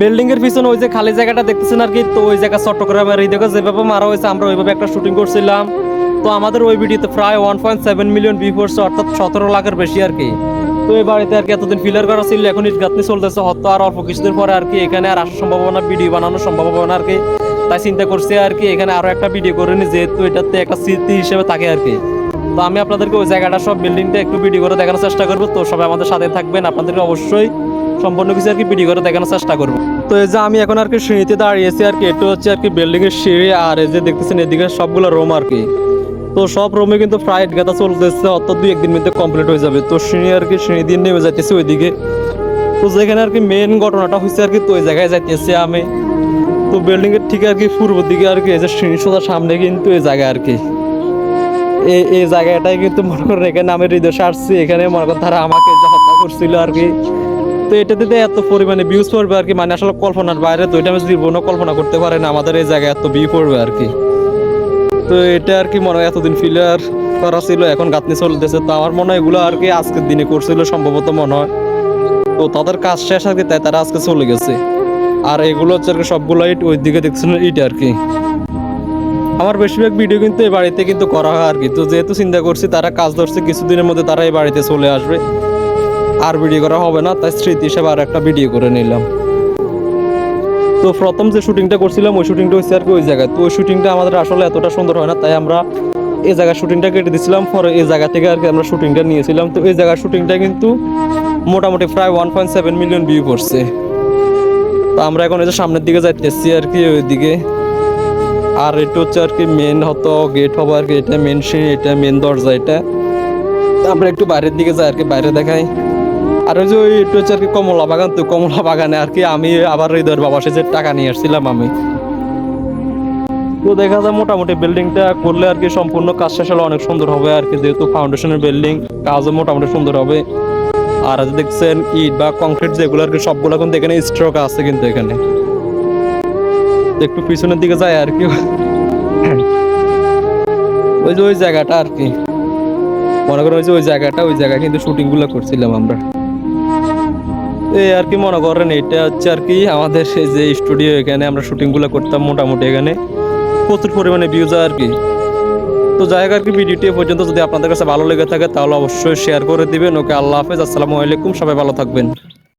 Building এর পিছনে ওই যে খালি জায়গাটা দেখতেছেন আর কি, তো ওই জায়গা চট্টগ্রামের এই দেখো যেভাবে মারা হয়েছে, আমরা ওইভাবে একটা শুটিং করছিলাম। তো আমাদের ওই ভিডিওতে প্রায় one point seven million view পড়ছে অর্থাৎ সতেরো লাখের বেশি আর কি। তো এই বাড়িতে আর কি এতদিন ফিলার করা ছিল, এখন ইট গাঁথনি চলতেছে, হয়তো আর অল্প কিছুদিন পরে আর কি এখানে আর আসার সম্ভাবনা ভিডিও বানানোর সম্ভাবনা আর কি। তাই চিন্তা করছি আর কি, এখানে আরও একটা ভিডিও করে নি, যেহেতু এটাতে একটা স্মৃতি হিসেবে থাকে আর কি। তো আমি আপনাদেরকে ওই জায়গাটা সব বিল্ডিংটা একটু ভিডিও করে দেখানোর চেষ্টা করব, তো সবাই আমাদের সাথে থাকবেন, আপনাদেরকে অবশ্যই সম্পূর্ণ কিছু আর কি ভিডিও করে দেখানোর চেষ্টা করব। তো এই যে আমি এখন আর কি সিঁড়িতে দাঁড়িয়েছি আর কি, এটা হচ্ছে আর কি বিল্ডিং এর সিঁড়ি আর এই যে দেখতেছেন এদিকে সবগুলো রুম আর কি। তো সব রুমে কিন্তু ফ্লাইট গাদা চলতেছে, অত দুই একদিন মধ্যে কমপ্লিট হয়ে যাবে। তো সিঁড়ি আর কি সিঁড়ি দিয়ে নেমে যাইতেছে ওইদিকে। তো যেখানে আর কি মেন ঘটনাটা হয়েছে আর কি, তো ওই জায়গায় যাইতেছি আমি। তো বিল্ডিং এর ঠিক আর কি পূর্ব দিকে আর কি এই যে সিঁড়ি সোজা সামনে কিন্তু এই জায়গা আর কি। এই এই জায়গাটাই কিন্তু মনে করেন এখানে আমি হৃদয় আসছি এখানে মনে করেন তারা আমাকে হত্যা করছিল আর কি। তো এটাতে তো এত পরিমাণে ভিউজ পড়বে আর কি মানে আসলে কল্পনার বাইরে তো এটা আমি জীবনও কল্পনা করতে পারে না, আমাদের এই জায়গায় এত ভিউ পড়বে আর কি। তো এটা আর কি মনে হয় এতদিন ফিলার করা ছিল, এখন গাঁথনি চলতেছে, তো আমার মনে হয় এগুলো আর কি আজকের দিনে করছিল, সম্ভবত মনে হয়। তো তাদের কাজ শেষ আর কি, তাই তারা আজকে চলে গেছে। আর এগুলো হচ্ছে আর কি সবগুলো ইট ওই দিকে দেখছেন ইট আর কি। আমার বেশিরভাগ ভিডিও কিন্তু এই বাড়িতে কিন্তু করা হয় আর কি। তো যেহেতু চিন্তা করছি, তারা কাজ ধরছে, কিছুদিনের মধ্যে তারা এই বাড়িতে চলে আসবে। আর ভিডিও করা হবে না, তাই স্মৃতি হিসেবে আর একটা ভিডিও করে নিলাম। তো প্রথম যে শুটিংটা করছিলাম, ওই শুটিংটা হচ্ছে আর কি ওই জায়গায়। তো ওই শুটিংটা আমাদের আসলে এতটা সুন্দর হয় না, তাই আমরা এই জায়গায় শুটিংটা কেটে দিয়েছিলাম পরে এই জায়গা থেকে আর কি আমরা শুটিংটা নিয়েছিলাম। তো এই জায়গার শুটিংটা কিন্তু মোটামুটি প্রায় one point seven million view পড়ছে তো আমরা এখন এই যে সামনের দিকে যাইতেছি আর কি ওইদিকে। আর এটা হচ্ছে আর কি মেন হতো গেট হবে আর কি, এটা মেন সিঁড়ি, এটা মেন দরজা, এটা। আমরা একটু বাইরের দিকে যাই আর কি, বাইরে দেখাই। আর ওই যে ওই এটা হচ্ছে আর কি কমলা বাগান তো, কমলা বাগানে আর কি আমি আবার হৃদয়ের বাবা সে টাকা নিয়ে আসছিলাম আমি। তো দেখা যায় মোটামুটি বিল্ডিংটা করলে আর কি সম্পূর্ণ কাজ শেষ হলে অনেক সুন্দর হবে আর কি, যেহেতু ফাউন্ডেশনের বিল্ডিং কাজও মোটামুটি সুন্দর হবে। আর দেখছেন ইট বা কংক্রিট যেগুলো আর কি, সবগুলো কিন্তু এখানে স্ট্রোক আছে কিন্তু এখানে। একটু পিছনের দিকে যায় আর কি। ওই যে ওই জায়গাটা আর কি। মনে করেন ওই যে ওই জায়গাটা, ওই জায়গায় কিন্তু শুটিংগুলো করছিলাম আমরা। এই আর কি মনে করেন, এটা হচ্ছে আর কি আমাদের সেই যে স্টুডিও এখানে আমরা শুটিংগুলো করতাম মোটামুটি এখানে। প্রচুর পরিমাণে ভিউজ আর কি। তো যাই হোক আর কি, ভিডিওটি পর্যন্ত যদি আপনাদের কাছে ভালো লেগে থাকে, তাহলে অবশ্যই শেয়ার করে দিবেন। ওকে, আল্লাহ হাফেজ, আসসালামু আলাইকুম, সবাই ভালো থাকবেন।